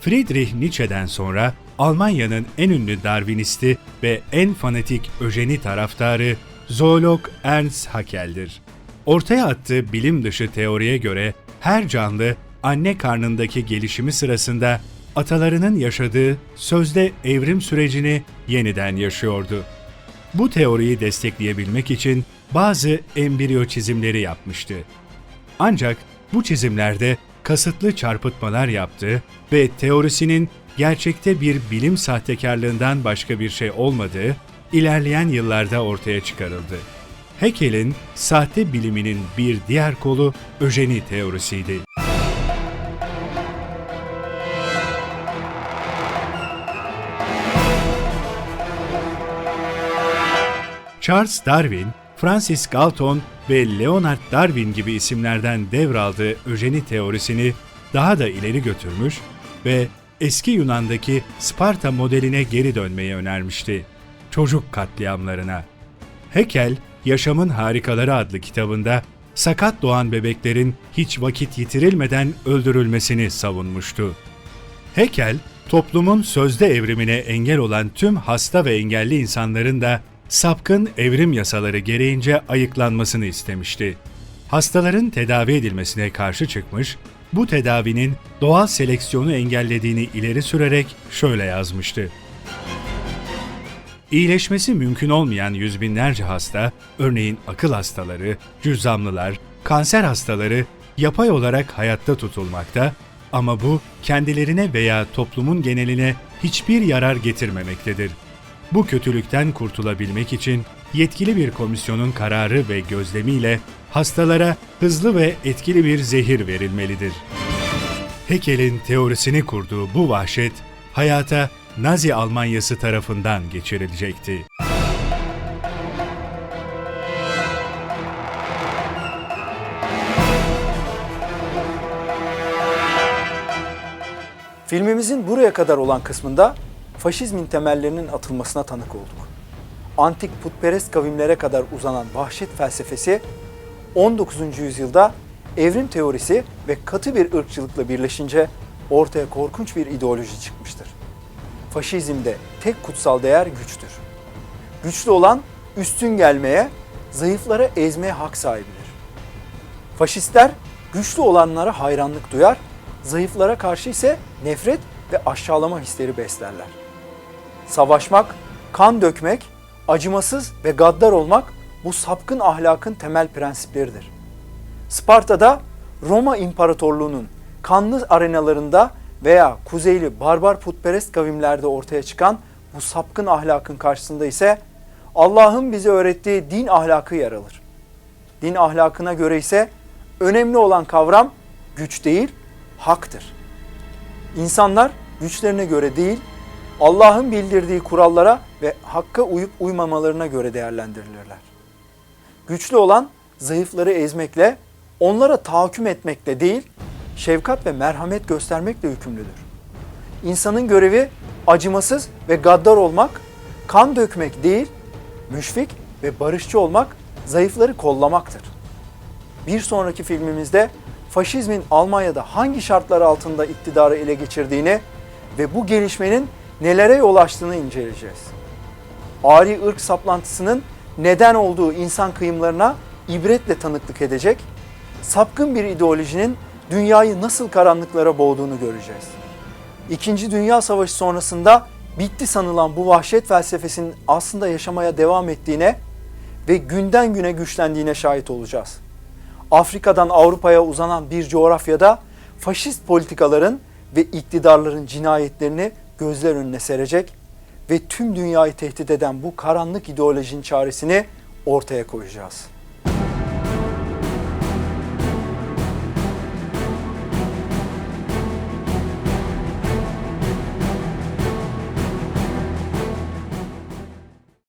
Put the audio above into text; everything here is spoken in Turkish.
Friedrich Nietzsche'den sonra Almanya'nın en ünlü Darwinisti ve en fanatik öjeni taraftarı zoolog Ernst Haeckel'dir. Ortaya attığı bilim dışı teoriye göre her canlı anne karnındaki gelişimi sırasında atalarının yaşadığı sözde evrim sürecini yeniden yaşıyordu. Bu teoriyi destekleyebilmek için bazı embriyo çizimleri yapmıştı. Ancak bu çizimlerde kasıtlı çarpıtmalar yaptı ve teorisinin gerçekte bir bilim sahtekarlığından başka bir şey olmadığı ilerleyen yıllarda ortaya çıkarıldı. Haeckel'in sahte biliminin bir diğer kolu öjeni teorisiydi. Charles Darwin, Francis Galton ve Leonard Darwin gibi isimlerden devraldığı öjeni teorisini daha da ileri götürmüş ve eski Yunan'daki Sparta modeline geri dönmeyi önermişti. Çocuk katliamlarına. Haeckel, Yaşamın Harikaları adlı kitabında sakat doğan bebeklerin hiç vakit yitirilmeden öldürülmesini savunmuştu. Haeckel, toplumun sözde evrimine engel olan tüm hasta ve engelli insanların da sapkın evrim yasaları gereğince ayıklanmasını istemişti. Hastaların tedavi edilmesine karşı çıkmış, bu tedavinin doğal seleksiyonu engellediğini ileri sürerek şöyle yazmıştı. İyileşmesi mümkün olmayan yüz binlerce hasta, örneğin akıl hastaları, cüzzamlılar, kanser hastaları yapay olarak hayatta tutulmakta ama bu kendilerine veya toplumun geneline hiçbir yarar getirmemektedir. Bu kötülükten kurtulabilmek için yetkili bir komisyonun kararı ve gözlemiyle hastalara hızlı ve etkili bir zehir verilmelidir. Haeckel'in teorisini kurduğu bu vahşet hayata Nazi Almanyası tarafından geçirilecekti. Filmimizin buraya kadar olan kısmında faşizmin temellerinin atılmasına tanık olduk. Antik putperest kavimlere kadar uzanan vahşet felsefesi 19. yüzyılda evrim teorisi ve katı bir ırkçılıkla birleşince ortaya korkunç bir ideoloji çıkmıştır. Faşizmde tek kutsal değer güçtür. Güçlü olan üstün gelmeye, zayıfları ezmeye hak sahibidir. Faşistler güçlü olanlara hayranlık duyar, zayıflara karşı ise nefret ve aşağılama hisleri beslerler. Savaşmak, kan dökmek, acımasız ve gaddar olmak bu sapkın ahlakın temel prensipleridir. Sparta'da Roma İmparatorluğu'nun kanlı arenalarında veya kuzeyli barbar putperest kavimlerde ortaya çıkan bu sapkın ahlakın karşısında ise Allah'ın bize öğrettiği din ahlakı yer alır. Din ahlakına göre ise önemli olan kavram güç değil, haktır. İnsanlar güçlerine göre değil, Allah'ın bildirdiği kurallara ve hakka uyup uymamalarına göre değerlendirilirler. Güçlü olan zayıfları ezmekle, onlara tahakküm etmekle değil, şefkat ve merhamet göstermekle yükümlüdür. İnsanın görevi acımasız ve gaddar olmak, kan dökmek değil, müşfik ve barışçı olmak, zayıfları kollamaktır. Bir sonraki filmimizde faşizmin Almanya'da hangi şartlar altında iktidarı ele geçirdiğini ve bu gelişmenin nelere yol açtığını inceleyeceğiz. Ari ırk saplantısının neden olduğu insan kıyımlarına ibretle tanıklık edecek, sapkın bir ideolojinin dünyayı nasıl karanlıklara boğduğunu göreceğiz. İkinci Dünya Savaşı sonrasında bitti sanılan bu vahşet felsefesinin aslında yaşamaya devam ettiğine ve günden güne güçlendiğine şahit olacağız. Afrika'dan Avrupa'ya uzanan bir coğrafyada faşist politikaların ve iktidarların cinayetlerini gözler önüne serecek ve tüm dünyayı tehdit eden bu karanlık ideolojinin çaresini ortaya koyacağız.